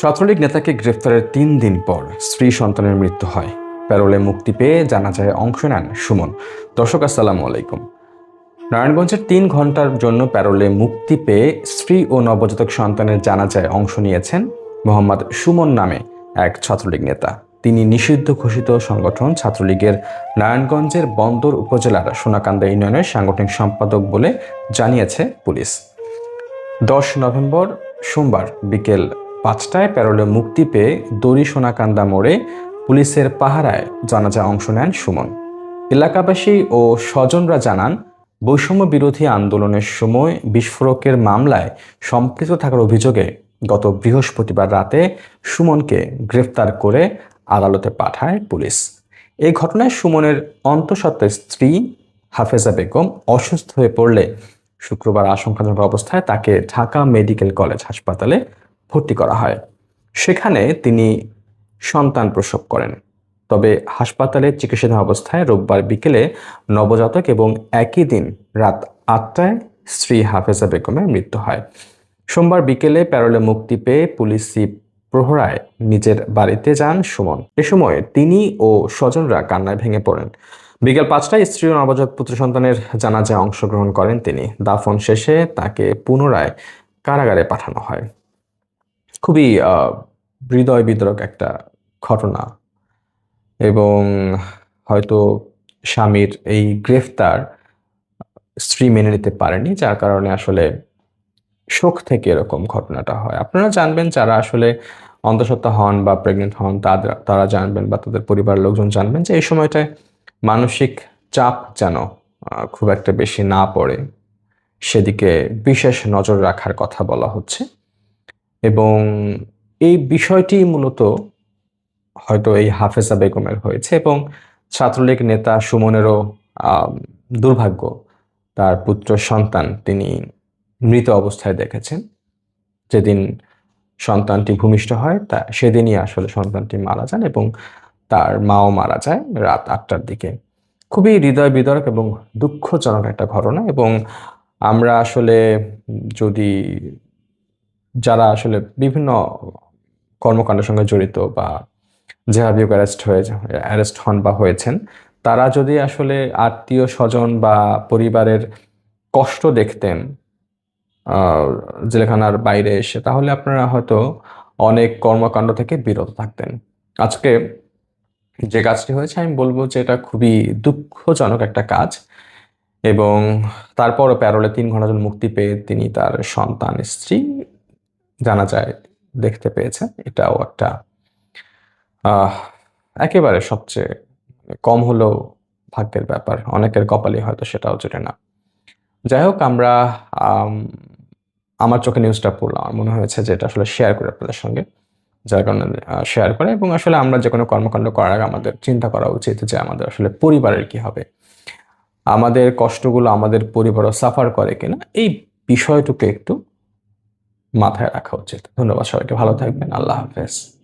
ছাত্রলীগ নেতাকে গ্রেফতারের তিন দিন পর স্ত্রী সন্তানের মৃত্যু হয়। প্যারোলে মুক্তি পেয়ে জানা যায় অংশ নেন সুমন। দর্শক, আসসালামু আলাইকুম। নারায়ণগঞ্জের তিন ঘণ্টার জন্য প্যারোলে মুক্তি পেয়ে স্ত্রী ও নবজাতক সন্তানের জানাজায় অংশ নিয়েছেন মোহাম্মদ সুমন নামে এক ছাত্রলীগ নেতা। তিনি নিষিদ্ধ ঘোষিত সংগঠন ছাত্রলীগের নারায়ণগঞ্জের বন্দর উপজেলার সোনাকান্দা ইউনিয়নের সাংগঠনিক সম্পাদক বলে জানিয়েছে পুলিশ। দশ নভেম্বর সোমবার বিকেল পাঁচটায় প্যারোলে মুক্তি পেয়ে দড়ি সোনাকান্দা মোড়ে পুলিশের পাহারায় জানাজা অংশ নেন সুমন। এলাকাবাসী ও স্বজনরা জানান, বৈষম্য বিরোধী আন্দোলনের সময় বিস্ফোরকের মামলায় সম্পৃক্ত থাকার অভিযোগে গত বৃহস্পতিবার রাতে সুমনকে গ্রেফতার করে আদালতে পাঠায় পুলিশ। এই ঘটনায় সুমনের অন্তঃসত্ত্বা স্ত্রী হাফেজা বেগম অসুস্থ হয়ে পড়লে শুক্রবার আশঙ্কাজনক অবস্থায় তাকে ঢাকা মেডিকেল কলেজ হাসপাতালে ভর্তি করা হয়। সেখানে তিনি সন্তান প্রসব করেন। তবে হাসপাতালে চিকিৎসাধীন অবস্থায় রোববার বিকেলে নবজাতক এবং একই দিন রাত আটটায় স্ত্রী হাফেজা বেগমের মৃত্যু হয়। সোমবার বিকেলে প্যারোলে মুক্তি পেয়ে পুলিশি প্রহরায় নিজের বাড়িতে যান সুমন। এ সময় তিনি ও স্বজনরা কান্নায় ভেঙে পড়েন। বিকেল পাঁচটায় স্ত্রী ও নবজাত পুত্র সন্তানের জানাজায় অংশগ্রহণ করেন তিনি। দাফন শেষে তাকে পুনরায় কারাগারে পাঠানো হয়। খুবই হৃদয় বিদ্রক একটা ঘটনা। এবং হয়তো স্বামীর এই গ্রেফতার স্ত্রী মেনে নিতে পারেনি, যার কারণে আসলে শোক থেকে এরকম ঘটনাটা হয়। আপনারা জানবেন যারা আসলে অন্তঃসত্ত্বা হন বা প্রেগনেন্ট হন তাদের তারা জানবেন বা তাদের পরিবারের লোকজন জানবেন যে এই সময়টায় মানসিক চাপ যেন খুব একটা বেশি না পড়ে। সেদিকে বিশেষ নজর রাখার কথা বলা হচ্ছে। এবং এই বিষয়টি মূলত হয়তো এই হাফেজা বেগমের হয়েছে এবং ছাত্রলীগ নেতা সুমনেরও দুর্ভাগ্য তার পুত্র সন্তান তিনি মৃত অবস্থায় দেখেছেন। যেদিন সন্তানটি ভূমিষ্ঠ হয়, তা সেদিনই আসলে সন্তানটি মারা যান এবং তার মাও মারা যায় রাত আটটার দিকে। খুবই হৃদয় বিদারক এবং দুঃখজনক একটা ঘটনা এবং আমরা আসলে যদি যারা আসলে বিভিন্ন কর্মকাণ্ডের সঙ্গে জড়িত বা যেভাবে অ্যারেস্ট হয়ে অ্যারেস্ট হন বা হয়েছেন, তারা যদি আসলে আত্মীয় স্বজন বা পরিবারের কষ্ট দেখতেন জেলখানার বাইরে এসে, তাহলে আপনারা হয়তো অনেক কর্মকাণ্ড থেকে বিরত থাকতেন। আজকে যে কাজটি হয়েছে, আমি বলব যে এটা খুবই দুঃখজনক একটা কাজ এবং তারপরও প্যারোলে তিন ঘণ্টা মুক্তি পেয়ে তিনি তার সন্তান, স্ত্রী জানা যায়, দেখতে পেয়েছেন। এটাও একটা একেবারে সবচেয়ে কম হলেও ভাগ্যের ব্যাপার। অনেকের কপালে হয়তো সেটাও জোটে না। যাই হোক, আমরা আমার চোখে নিউজটা পড়লাম। আমার মনে হয়েছে যে এটা আসলে শেয়ার করে আপনাদের সঙ্গে। যার কারণে শেয়ার করে এবং আসলে আমরা যে কোনো কর্মকাণ্ড করার আগে আমাদের চিন্তা করা উচিত যে আমাদের আসলে পরিবারের কি হবে। আমাদের কষ্টগুলো আমাদের পরিবারও সাফার করে কিনা? এই বিষয়টুকু একটু মাথায় রাখা উচিত। ধন্যবাদ সবাইকে। ভালো থাকবেন। আল্লাহ হাফেজ।